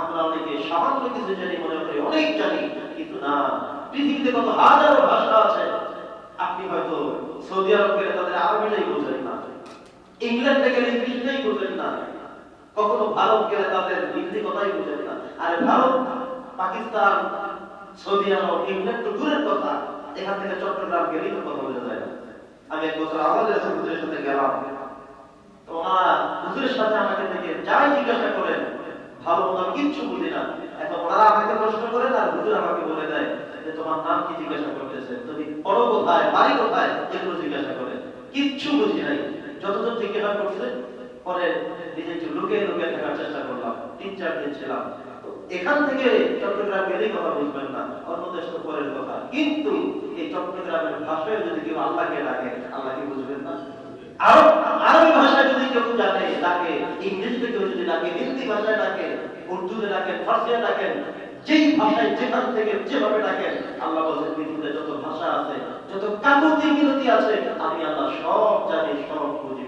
আমরা অনেকে সামান্য কিছু জানি, মনে করি অনেক জানি, কিন্তু না, পৃথিবীতে কত হাজারো ভাষা আছে। আপনি হয়তো সৌদি আরব গেলে তাদের আরবিটাই বোঝেন না। ইংল্যান্ডে গেলে ইংলিশটাই বোঝেন না। কখনো ভারত গেলে তাদের হিন্দি কথাই বোঝেন না। আরে Bharat, Pakistan, Saudi Arab, England তো দূরের কথা। এখান থেকে চট্টগ্রাম গেলেই তো কথা বোঝা যায় না। আমি এক বছর আমাদের হুজুরের সাথে গেলাম। তো ওনারা হুজুরের সাথে আমাকে থেকে যাই জিজ্ঞাসা করেন ভালো আমি কিচ্ছু বুঝি না। এখন ওনারা আমাকে প্রশ্ন করেন আর হুজুর আমাকে বলে দেয় যে, তোমার নাম কি জিজ্ঞাসা করতেছে? তুমি পড়ো কোথায়? বাড়ি কোথায়? এগুলো জিজ্ঞাসা করেন কিচ্ছু বুঝি নাই। যতজন জিজ্ঞাসা করছে, পরে নিজে একটু লুকিয়ে লুকিয়ে থাকার চেষ্টা করলাম। তিন, চার দিন ছিলাম। এখান থেকে চট্টগ্রাম গেলেই কথা বুঝবেন না। অন্য দেশ তো পরের কথা। কিন্তু এই চট্টগ্রামের ভাষায় যদি কেউ আল্লাহকে ডাকে, আল্লাহকে বুঝবেন না। আরব আরবি ভাষায় কেউ জানে ডাকে হিন্দি ভাষায় উর্দুতে ডাকেন ডাকেন যেই ভাষায়, যেখান থেকে যেভাবে ডাকেন আল্লাহ বলছেন পৃথিবীতে যত ভাষা আছে, যত কাকুতি আছে, আমি আল্লাহ সব জানি, সব বুঝি।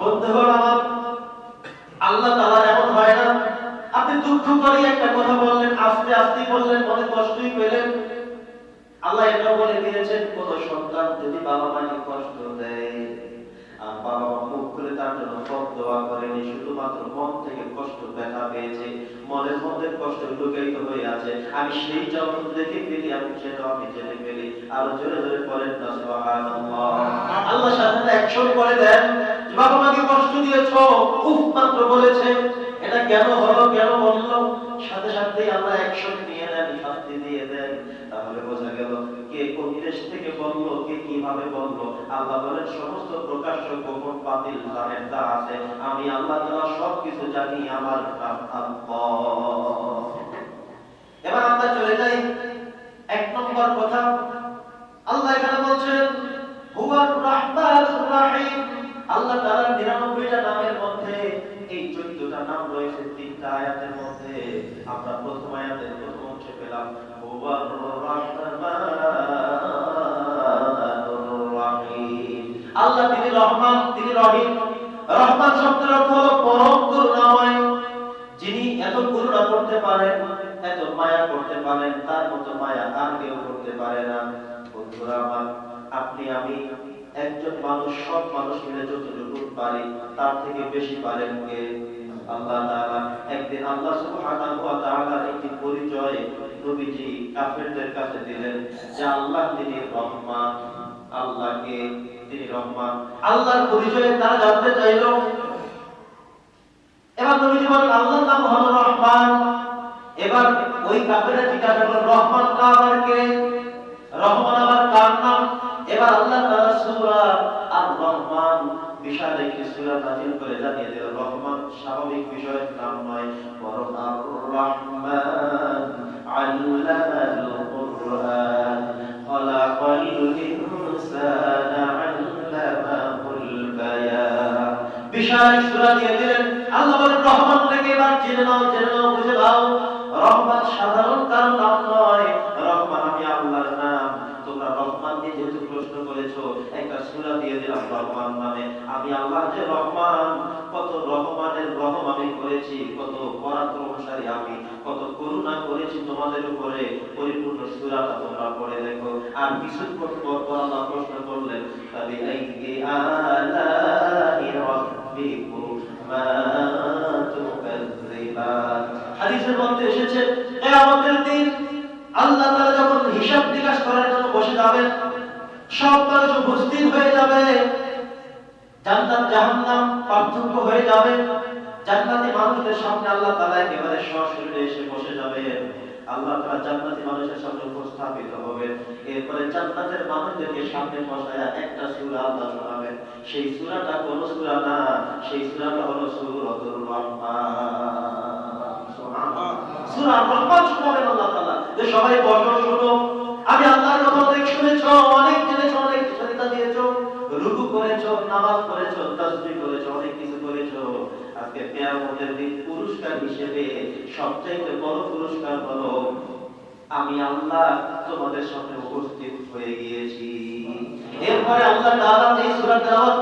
বন্ধুগণ আমার, আল্লাহ তাআলা এমন হয় না, আপনি দুঃখ করে একটা কথা বললেন, আস্তে আস্তে বললেন মনে কষ্টই পেলেন। আল্লাহ এটাও বলে দিয়েছেন, কোন সন্তান যদি বাবা মাকে কষ্ট দেয় বাবা মা মুখ খুলে তার জন্য সব দোয়া করেনি শুধুমাত্র মন থেকে কষ্ট, ব্যথা পেয়েছে। মনের মধ্যে কষ্ট হয়ে আছে। আমি সেই দেখে ফেলি, আমি জেনে আরও জোরে জোরে পড়েন না আল্লাহ সাথে মাত্র বলেছে, এটা কেন হলো, কেন বলল? সাথে সাথেই আল্লাহ অ্যাকশন নিয়ে নেন দিয়ে দেন। তাহলে বোঝা গেল কে থেকে কে কীভাবে আল্লাহ বলেন, সমস্ত প্রকাশ্য গোপন বাতিল তা আছে। আমি আল্লাহ জানি, আমার এবার আমরা চলে যাই। এক নম্বর কথা, আল্লাহ এখানে বলছেন রাহিম। 14টা নাম রয়েছে তিনটা আয়াতের মধ্যে আমরা প্রথম আয়াতের প্রথম অংশে পেলাম আল্লাহ তিনি রহমান, তিনি রহিম। রহমান শব্দের অর্থ হলো পরম করুণাময়। যিনি এত করুণা করতে পারেন, এত মায়া করতে পারেন, তার মতো মায়া আর কেউ করতে পারে না। বন্ধুরা আমার, আপনি, আমি একজন মানুষ, সব মানুষ মিলে যতটুকু পারি, তার থেকে বেশি পারেন কে? আল্লাহ তাআলা একদিন আল্লাহ সুবহানাহু ওয়া তাআলার একটি পরিচয় নবীজি কাফেরদের কাছে দিলেন যে আল্লাহ তিনি রহমান, আল্লাহকে তিনি রহমান। আল্লাহর পরিচয়ে তারা জানতে চাইলো। এবার নবীজি বলেন, আল্লাহর নাম হলো রহমান। এবার ওই কাফেরা জিজ্ঞাসা করল রহমান কা আবার কে? রহমান বিশাল একটি সূরা নাযিল করে জানিয়ে দিল, রহমান স্বাভাবিক বিষয়ের নাম নয়, বরং আর রহমান আল্লামাল কুরআন খলাকাল ইনসানা আল্লামাহুল বায়ান বিশাল সূরা দিয়ে দিলেন আল্লাহ বলেন রহমান থেকে এবার জেনে নাও জেনে নাও বুঝে নাও রহমান সাধারণ কারও নাম নয় রহমান আমি আল্লাহর নাম তোমরা রহমান দিয়ে যেহেতু প্রশ্ন করেছ একটা সূরা দিয়ে দিলাম রহমান আমি আল্লাহ যে রহমান, কত রহমানের রহম আমি করেছি, কত পরাক্রমশালী আমি, কত করুণা করেছি তোমাদের উপরে। পরিপূর্ণ সূরাটা তোমরা পড়ে দেখো। আর পর আল্লাহ প্রশ্ন করলেন তাবি আলাই হাদিসের মধ্যে এসেছে, কিয়ামতের দিন আল্লাহ তাআলা যখন হিসাব নিকাশ করার জন্য বসে যাবেন, সব মানুষ উপস্থিত হয়ে যাবে। জান্নাত জাহান্নাম পার্থক্য হয়ে যাবে। জান্নাতি মানুষদের সামনে আল্লাহ তাআলা একেবারে সশরীরে এসে বসে যাবে। আল্লাহ তাআলা জান্নাতি মানুষের সামনে উপস্থাপিত হবে। এরপরে জান্নাতের মানুষদেরকে সামনে বসায়া একটা সূরা আল্লাহ শোনাবেন। সেই সূরাটা কোন সূরা না, সেই সূরাটা হলো সূরাতুর রহমান। সূরা রহমান শোনাবেন আল্লাহ তাআলা। যে সবাই বসো করেছ, নামাজ পড়েছো তাসবিহ করেছ, অনেক কিছু করেছ। আজকে কিয়ামতের দিন পুরস্কার হিসেবে সবচাইতে বড় পুরস্কার হলো, আমি আল্লাহ তোমাদের সামনে উপস্থিত হয়ে গিয়েছি। এরপরে আল্লাহ তাআলা এই সূরা তেলাওয়াত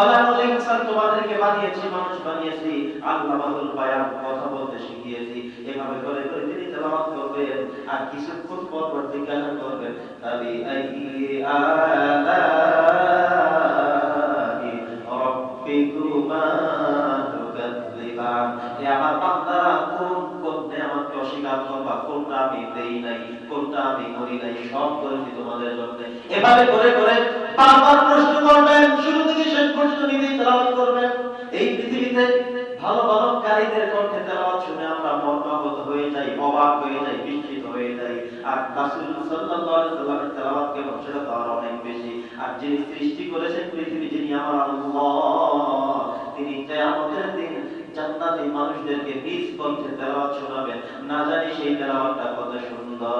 খলাকুল ইনসান তোমাদেরকে বানিয়েছি, মানুষ বানিয়েছি। আল্লামাহুল বায়ান, কথা বলতে শিখিয়েছি। এভাবে করে করে তিনি তেলাওয়াত করবেন, আর কিছুক্ষণ পর পর জিজ্ঞাসা করবেন। তাবি আই আ কোনটা আমি দেই নাই কোনটা আমি করি নাই, সব করেছি তোমাদের জন্য। এভাবে করে করে বারবার প্রশ্ন করবেন, শুরু থেকে শেষ পর্যন্ত নিজেই তেলাওয়াত করবেন। এই পৃথিবীতে ভালো ভালো কারীদের কণ্ঠে তেলাওয়াত শুনে আমরা মর্মাহত হয়ে যাই, অবাক হয়ে যাই, বিস্মিত হয়ে যাই। আর রাসূল সাল্লাল্লাহু আলাইহি সাল্লামের তেলাওয়াত কেমন সেটা অনেক বেশি। আর যিনি সৃষ্টি করেছেন পৃথিবী, যিনি আমার আল্লাহ। মানুষদেরকে নিজ কণ্ঠে তেলাওয়াত শোনাবেন। না জানি সেই তেলাওয়াতটা কত সুন্দর।